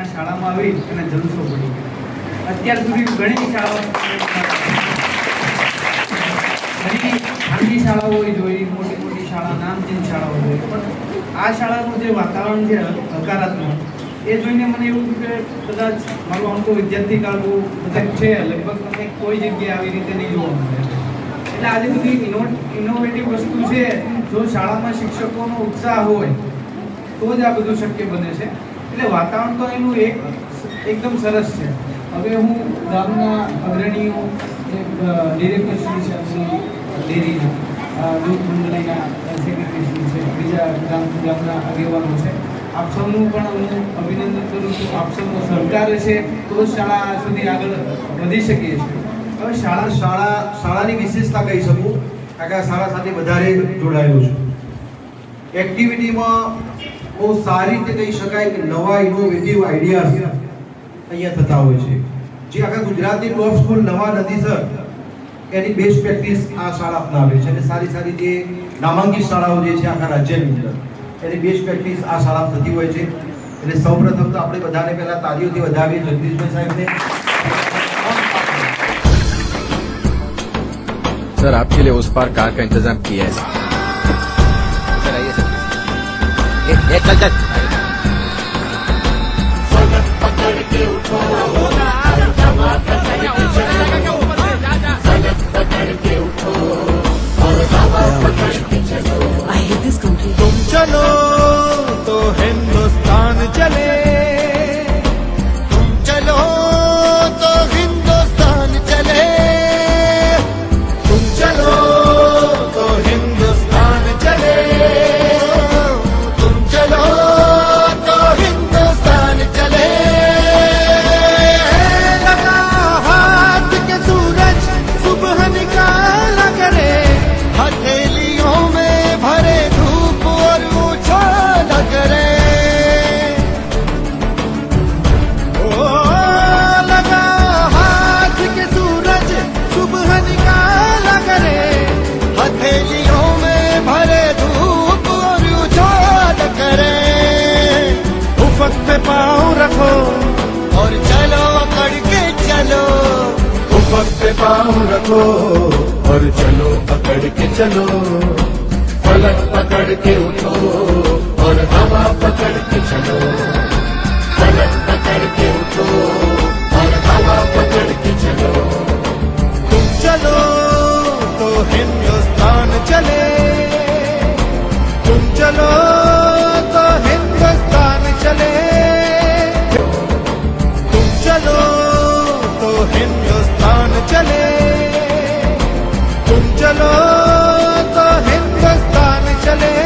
આવી અને જલસો પડી ગયો. અત્યાર સુધી ઘણી શાળાઓ ઘણી ખાનગી શાળાઓ જોઈ, મોટી મોટી શાળા નામચીન શાળાઓ જોઈ પણ આ શાળાનું જે વાતાવરણ છે, હકારાત્મક, એ જોઈને મને એવું કે કદાચ મારો અમુક વિદ્યાર્થી કાળ બહુ બધા છે. લગભગ મને કોઈ જગ્યાએ આવી રીતે નહીં જોવા મળે. એટલે આજે બધી ઇનો ઇનોવેટિવ વસ્તુ છે. જો શાળામાં શિક્ષકોનો ઉત્સાહ હોય, તો જ આ બધું શક્ય બને છે. એટલે વાતાવરણ તો એનું એક એકદમ સરસ છે. હવે હું ગામના અગ્રણીઓ ડિરેક્ટર શ્રી છે ડેરીના દૂધ મંડળીના સેક્રેટરી શ્રી છે, બીજા ગામ, ગામના આગેવાનો છે. આપ સૌનું પણ હું અભિનંદન કરું છું. આપ સૌનો સહકાર છે, તો શાળા સુધી આગળ વધી શકીએ છીએ. હવે શાળા શાળા, શાળાની વિશેષતા કહી શકું. કારણ કે શાળા સાથે વધારે જોડાયેલું છું. એક્ટિવિટીમાં બહુ સારી રીતે કહી શકાય કે નવા ઇનોવેટિવ આઈડિયાઝ અહીંયા થતા હોય છે જે આખા ગુજરાતની ટોપ સ્કૂલ નવા નદીસર એની બેસ્ટ પ્રેક્ટિસ આ શાળા અપનાવે છે અને સારી સારી જે નામાંકિત શાળાઓ જે છે આખા રાજ્યની અંદર એની બેસ્ટ પ્રેક્ટિસ આ શાળામાં થતી હોય છે એટલે સૌપ્રથમ તો આપણે બધાને પહેલા તાળીઓથી વધાવીએ જગદીશભાઈ સાહેબને सर आपके लिए उस पार कार का इंतजाम किया है え、え、ちゃちゃ उफक पे पाँव रखो और चलो पकड़ के चलो फलक पकड़ के उठो और हवा पकड़ के चलो फलक पकड़ के उठो Échale